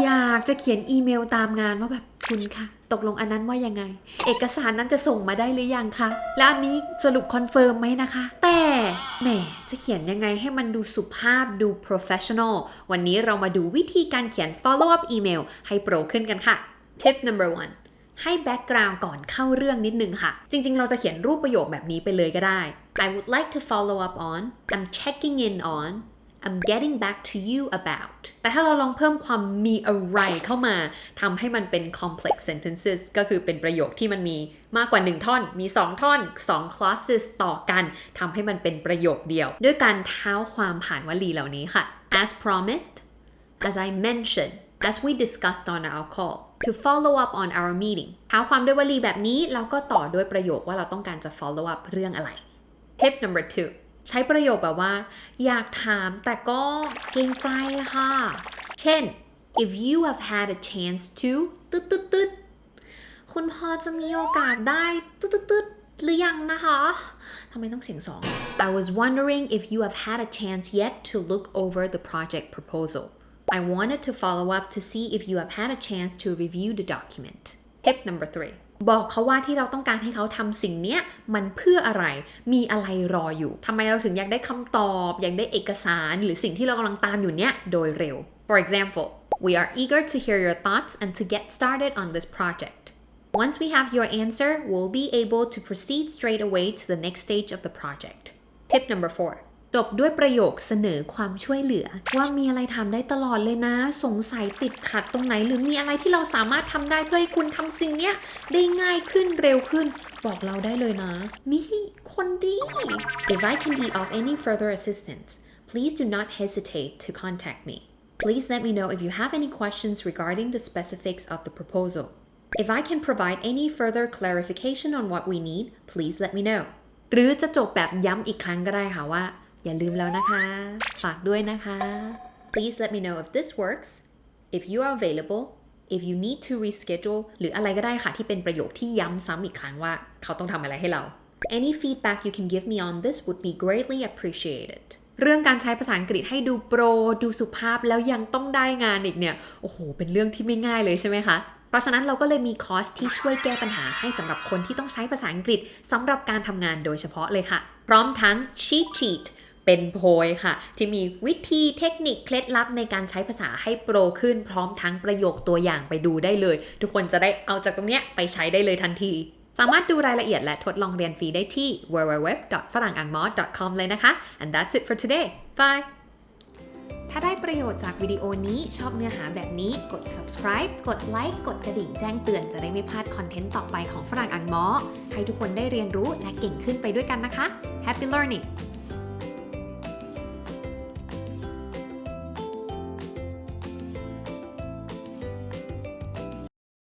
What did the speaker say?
อยากจะเขียนอีเมลตามงานว่าแบบคุณคะตกลงอันนั้นว่ายังไง เอกสารนั้นจะส่งมาได้หรือยังคะ และอันนี้สรุปคอนเฟิร์มไหมนะคะ แต่แหมจะเขียนยังไงให้มันดูสุภาพดู professional วันนี้เรามาดูวิธีการเขียน follow up email ให้โปรขึ้นกันค่ะ tip number one ให้แบ็กกราวน์ก่อนเข้าเรื่องนิดนึงค่ะ จริง ๆ เราจะเขียนรูปประโยคแบบนี้ไปเลยก็ได้ I would like to follow up on I'm checking in on I'm getting back to you about แต่ถ้าเราลองเพิ่มความมีอะไรเข้ามาทำให้มันเป็น complex sentences ก็คือเป็นประโยคที่มันมีมากกว่า 1 ท่อน มี 2 ท่อน 2 clauses ต่อกันทำให้มันเป็นประโยคเดียว ด้วยการเท้าความผ่านวลีเหล่านี้ค่ะ as promised as I mentioned as we discussed on our call to follow up on our meeting เท้าความด้วยวลีแบบนี้ แล้วก็ต่อด้วยประโยคว่าเราต้องการจะ follow up เรื่องอะไร tip number two ใช้ประโยคแบบว่า อยากถามแต่ก็เกรงใจค่ะ เช่น if you have had a chance to ตึ๊ดตึ๊ดตึ๊ดคุณพอจะมีโอกาสได้ตึ๊ดตึ๊ดตึ๊ดหรือยังนะคะทำไมต้องเสียงสอง I was wondering if you have had a chance yet to look over the project proposal I wanted to follow up to see if you have had a chance to review the document tip number three บอกเขาว่าที่เราต้องการให้เขาทำสิ่งเนี้ยมันเพื่ออะไร มีอะไรรออยู่ทำไมเราถึงอยากได้คำตอบ อยากได้เอกสาร หรือสิ่งที่เรากำลังตามอยู่เนี้ยโดยเร็ว For example we are eager to hear your thoughts and to get started on this project Once we have your answer we'll be able to proceed straight away to the next stage of the project Tip number four จบด้วยประโยคเสนอความช่วยเหลือ ว่ามีอะไรทำได้ตลอดเลยนะ สงสัยติดขัดตรงไหน หรือมีอะไรที่เราสามารถทำได้เพื่อให้คุณทำสิ่งเนี้ยได้ง่ายขึ้นเร็วขึ้น บอกเราได้เลยนะ นี่คนดี If I can be of any further assistance please do not hesitate to contact me Please let me know if you have any questions regarding the specifics of the proposal If I can provide any further clarification on what we need please let me know หรือจะจบแบบย้ำอีกครั้งก็ได้ค่ะว่า อย่าลืมแล้วนะคะ ฝากด้วยนะคะ Please let me know if this works if you are available if you need to reschedule หรืออะไรก็ได้ค่ะที่เป็นประโยคที่ย้ำซ้ำอีกครั้งว่าเขาต้องทำอะไรให้เรา Any feedback you can give me on this would be greatly appreciated เรื่องการใช้ภาษาอังกฤษให้ดูโปร ดูสุภาพแล้วยังต้องได้งานอีกเนี่ย โอ้โห เป็นเรื่องที่ไม่ง่ายเลยใช่ไหมคะ เพราะฉะนั้นเราก็เลยมีคอร์สที่ช่วยแก้ปัญหาให้สำหรับคนที่ต้องใช้ภาษาอังกฤษสำหรับการทำงานโดยเฉพาะเลยค่ะ พร้อมทั้ง cheat sheet เป็นโพยค่ะ ที่มีวิธีเทคนิคเคล็ดลับในการใช้ภาษาให้โปรขึ้น พร้อมทั้งประโยคตัวอย่างไปดูได้เลย ทุกคนจะได้เอาจากตรงเนี้ยไปใช้ได้เลยทันที สามารถดูรายละเอียดและทดลองเรียนฟรีได้ที่ www.frangangmo.com เลยนะคะ and that's it for today bye ถ้าได้ประโยชน์จากวิดีโอนี้ชอบเนื้อหาแบบนี้กด subscribe กดไลค์กดกระดิ่งแจ้งเตือนจะได้ไม่พลาดคอนเทนต์ต่อไปของฝรั่งอังมอให้ทุกคนได้เรียนรู้และเก่งขึ้นไปด้วยกันนะคะ Happy learning